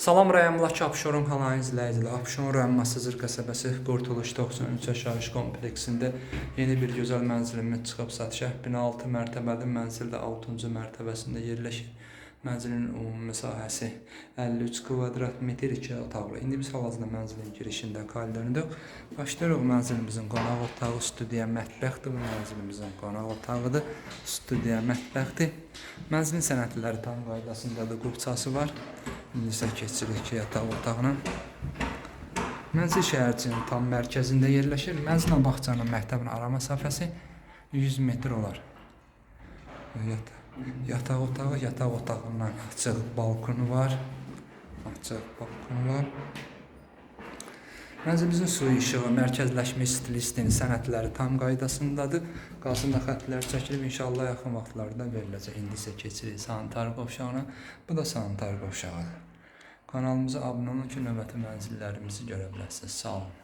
Salam rayonundakı Abşeron kanalının izləyicilər. Abşeron rayon Masazır qəsəbəsi Qurtuluş 93 yaşayış kompleksində yeni bir gözəl mənzilimiz çıxıb satışa. Bina 6 mərtəbəli mənzil də 6-cı mərtəbəsində yerləşir. Mənzilin ümumi sahəsi 53 kvadrat metr 2 otaqlı. İndi biz hal-hazırda mənzilin girişində koridorundayıq. Başlayırıq mənzilimizin qonaq otağı, studiya, mətbəxdir. Bu mənzilimizin qonaq otağıdır. Studiya, mətbəxdir. Mənzilin sənədləri tam qaydasındadır. Qubçası var. İndi isə keçirik ki, yataq otağına. Mənzil şəhərcinin tam mərkəzində yerləşir. Mənzillə bağçanın məktəbin ara məsafəsi 100 metr olar. Yataq, yataq otağı, yataq otağından açıq balkonu var. Açıq balkonu var. Mənzilimizin su işığı, mərkəzləşmiş stilistinin sənədləri tam qaydasındadır. Qalsın da xəttlər çəkilib inşallah yaxın vaxtlarda veriləcək. İndi isə keçirik sanitar qovşağına. Bu da sanitar qovşağıdır. Kanalımıza abunə olun ki, növbəti mənzillərimizi görə biləsiniz. Sağ olun.